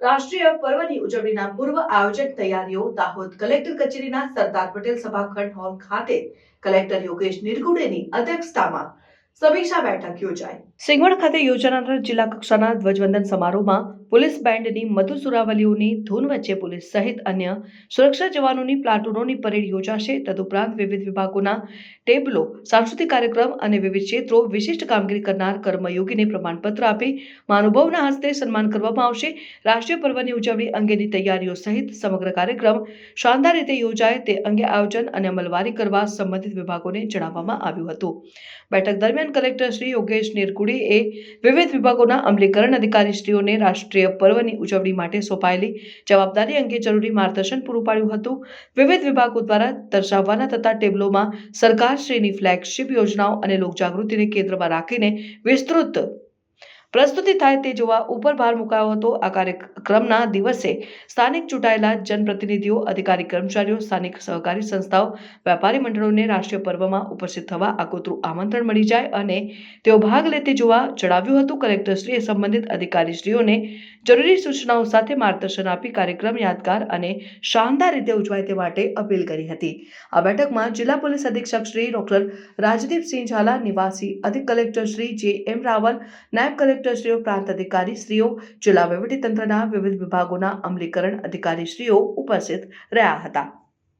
રાષ્ટ્રીય પર્વની ઉજવણીના પૂર્વ આયોજન તૈયારીઓ દાહોદ કલેક્ટર કચેરીના સરદાર પટેલ સભાખંડ હોલ ખાતે કલેક્ટર યોગેશ નિરગુડેની અધ્યક્ષતામાં સમીક્ષા બેઠક યોજાઈ. સિંગવડ ખાતે યોજાનાર જિલ્લા કક્ષાના ધ્વજવંદન સમારોહમાં પોલીસ બેન્ડની મધુ સુરાવલીઓની ધૂન વચ્ચે પોલીસ સહિત અન્ય સુરક્ષા જવાનોની પ્લાટુનોની પરેડ યોજાશે. તદુપરાંત વિવિધ વિભાગોના ટેબલો, સાંસ્કૃતિક કાર્યક્રમ અને વિવિધ ક્ષેત્રો વિશિષ્ટ કામગીરી કરનાર કર્મયોગીને પ્રમાણપત્ર આપી મહાનુભાવના હસ્તે સન્માન કરવામાં આવશે. રાષ્ટ્રીય પર્વની ઉજવણી અંગેની તૈયારીઓ સહિત સમગ્ર કાર્યક્રમ શાનદાર રીતે યોજાય તે અંગે આયોજન અને અમલવારી કરવા સંબંધિત વિભાગોને જણાવવામાં આવ્યું હતું. બેઠક દરમિયાન કલેક્ટર શ્રી યોગેશ નિરકુડીએ વિવિધ વિભાગોના અમલીકરણ અધિકારીશ્રીઓને રાષ્ટ્રીય પર્વની ઉજવણી માટે સોંપાયેલી જવાબદારી અંગે જરૂરી માર્ગદર્શન પૂરું પાડ્યું હતું. વિવિધ વિભાગો દ્વારા દર્શાવવાના તથા ટેબલોમાં સરકારશ્રીની ફ્લેગશિપ યોજનાઓ અને લોકજાગૃતિને કેન્દ્રમાં રાખીને વિસ્તૃત પ્રસ્તુતિ થાય તે જોવા ઉપર ભાર મુકાયો હતો. આ કાર્યક્રમના દિવસે સ્થાનિક ચૂંટાયેલા જનપ્રતિનિધિઓ, અધિકારી, કર્મચારીઓ, સ્થાનિક સહકારી સંસ્થાઓ વેપારી મંડળોને રાષ્ટ્રીય પર્વમાં ઉપસ્થિત થવા આગોતરું આમંત્રણ મળી જાય અને તેઓ ભાગ લે તે જોવા જણાવ્યું હતું. કલેક્ટરશ્રીએ સંબંધિત અધિકારીશ્રીઓને જરૂરી સૂચનાઓ સાથે માર્ગદર્શન આપી કાર્યક્રમ યાદગાર અને શાનદાર રીતે ઉજવાય તે માટે અપીલ કરી હતી. આ બેઠકમાં જિલ્લા પોલીસ અધિક્ષક શ્રી ડોક્ટર રાજદીપસિંહ ઝાલા, નિવાસી અધિક કલેક્ટર શ્રી જે એમ રાવલ, નાયબ કલેક્ટરશ્રીઓ પ્રાંત અધિકારીશ્રીઓ જિલ્લા વહીવટીતંત્રના વિવિધ વિભાગોના અમલીકરણ અધિકારીશ્રીઓ ઉપસ્થિત રહ્યા હતા.